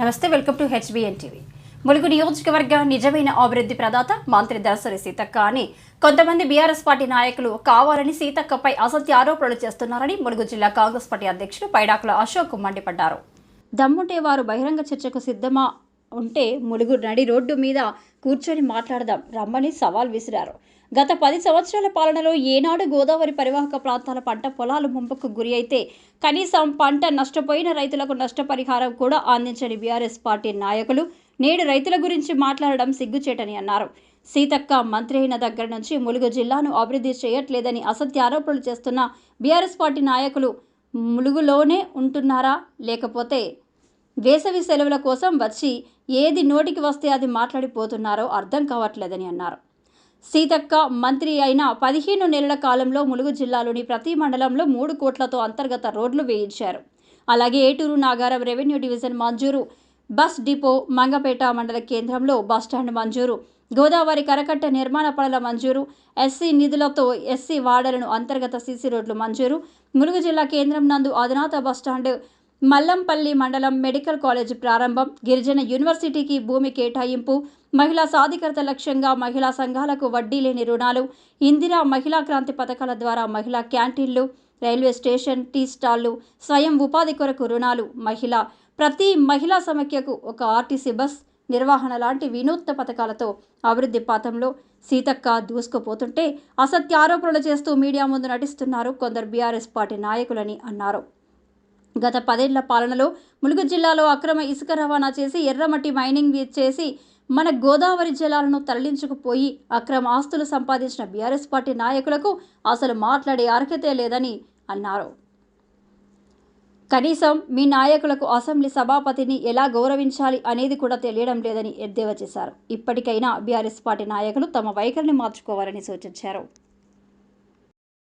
నమస్తే welcome to HBN TV. Mulugu నియోజకవర్గ నిజమైన అభివృద్ధి ప్రదాత మంత్రి దర్శరి సీతక్క అని కొంతమంది బీఆర్ఎస్ పార్టీ నాయకులు కావాలని సీతక్కపై అసత్య ఆరోపణలు చేస్తున్నారని ములుగు జిల్లా కాంగ్రెస్ పార్టీ అధ్యక్షుడు పైడాకుల అశోక్ మండిపడ్డారు. దమ్ముంటే వారు బహిరంగ చర్చకు సిద్ధమా ఉంటే ములుగు నడి రోడ్డు మీద కూర్చొని మాట్లాడదాం రమ్మని సవాల్ విసిరారు. గత పది సంవత్సరాల పాలనలో ఏనాడు గోదావరి పరివాహక ప్రాంతాల పంట పొలాలు ముంపుకు గురి అయితే కనీసం పంట నష్టపోయిన రైతులకు నష్టపరిహారం కూడా అందించని బీఆర్ఎస్ పార్టీ నాయకులు నేడు రైతుల గురించి మాట్లాడడం సిగ్గుచేటని అన్నారు. సీతక్క మంత్రి అయిన దగ్గర నుంచి ములుగు జిల్లాను అభివృద్ధి చేయట్లేదని అసత్య ఆరోపణలు చేస్తున్న బీఆర్ఎస్ పార్టీ నాయకులు ములుగులోనే ఉంటున్నారా? లేకపోతే వేసవి సెలవుల కోసం వచ్చి ఏది నోటికి వస్తే అది మాట్లాడిపోతున్నారో అర్థం కావట్లేదని అన్నారు. సీతక్క మంత్రి అయిన పదిహేను నెలల కాలంలో ములుగు జిల్లాలోని ప్రతి మండలంలో మూడు కోట్లతో అంతర్గత రోడ్లు వేయించారు. అలాగే ఏటూరు నాగారం రెవెన్యూ డివిజన్ మంజూరు బస్ డిపో మంగపేట మండల కేంద్రంలో బస్టాండ్ మంజూరు గోదావరి కరకట్ట నిర్మాణ పనుల మంజూరు ఎస్సీ నిధులతో ఎస్సీ వాడలను అంతర్గత సీసీ రోడ్లు మంజూరు ములుగు జిల్లా కేంద్రం నందు అధునాత బస్టాండ్ మల్లంపల్లి మండలం మెడికల్ కాలేజ్ ప్రారంభం. గిరిజన యూనివర్సిటీకి భూమి కేటాయింపు. మహిళా సాధికారత లక్ష్యంగా మహిళా సంఘాలకు వడ్డీ లేని రుణాలు. ఇందిరా మహిళా క్రాంతి పథకాల ద్వారా మహిళా క్యాంటీన్లు రైల్వే స్టేషన్ టీ స్టాళ్ళు స్వయం ఉపాధి కొరకు రుణాలు. మహిళ ప్రతి మహిళా సమైక్యకు ఒక ఆర్టీసీ బస్ నిర్వహణ లాంటి వినూత్న పథకాలతో అభివృద్ధి పాతంలో సీతక్క దూసుకుపోతుంటే అసత్య ఆరోపణలు చేస్తూ మీడియా ముందు నటిస్తున్నారు కొందరు బీఆర్ఎస్ పార్టీ నాయకులని అన్నారు. గత పదేళ్ళ పాలనలో ములుగు జిల్లాలో అక్రమ ఇసుక రవాణా చేసి ఎర్రమట్టి మైనింగ్ చేసి మన గోదావరి జలాలను తరలించుకుపోయి అక్రమ ఆస్తులు సంపాదించిన బీఆర్ఎస్ పార్టీ నాయకులకు అసలు మాట్లాడే అర్హతే లేదని అన్నారు. కనీసం మీ నాయకులకు అసెంబ్లీ సభాపతిని ఎలా గౌరవించాలి అనేది కూడా తెలియడం లేదని ఎద్దేవా చేశారు. ఇప్పటికైనా బీఆర్ఎస్ పార్టీ నాయకులు తమ వైఖరిని మార్చుకోవాలని సూచించారు.